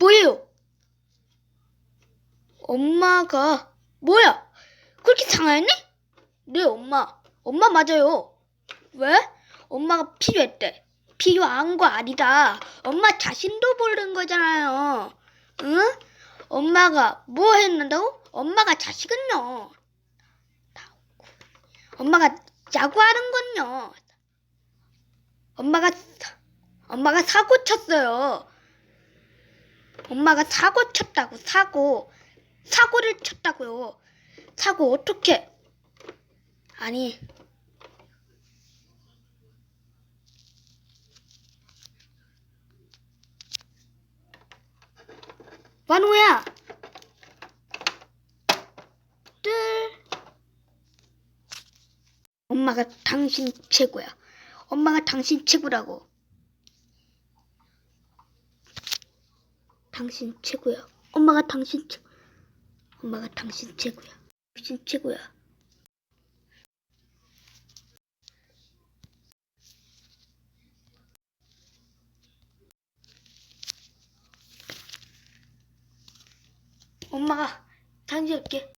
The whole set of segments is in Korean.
뭐예요? 엄마가 뭐야? 그렇게 상하네? 네 엄마. 엄마 맞아요. 왜? 엄마가 필요했대. 필요한 거 아니다. 엄마 자신도 모르는 거잖아요. 응? 엄마가 뭐 했는다고? 엄마가 자식은요. 엄마가 야구하는 건요. 엄마가 사- 엄마가 사고 쳤어요. 엄마가 사고 쳤다고 사고 사고를 쳤다고요. 사고 어떻게? 아니 완호야. 뜰. 엄마가 당신 최고야. 엄마가 당신 최고라고. 당신 최고야. 엄마가 당신 최. 엄마가 당신 최고야. 당신 최고야. 엄마가 당신 할게.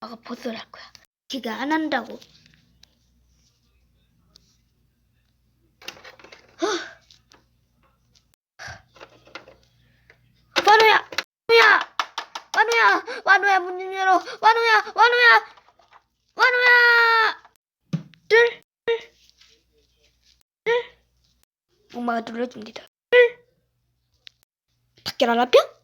엄마가 벗어날 거야. 걔가 안 한다고. 완우야! 완우야! 완우야 문 좀 열어! 완우야! 뜰! 뜰! 뜰! 엄마가 눌러줍니다. 뜰! 밖에 나가뼈?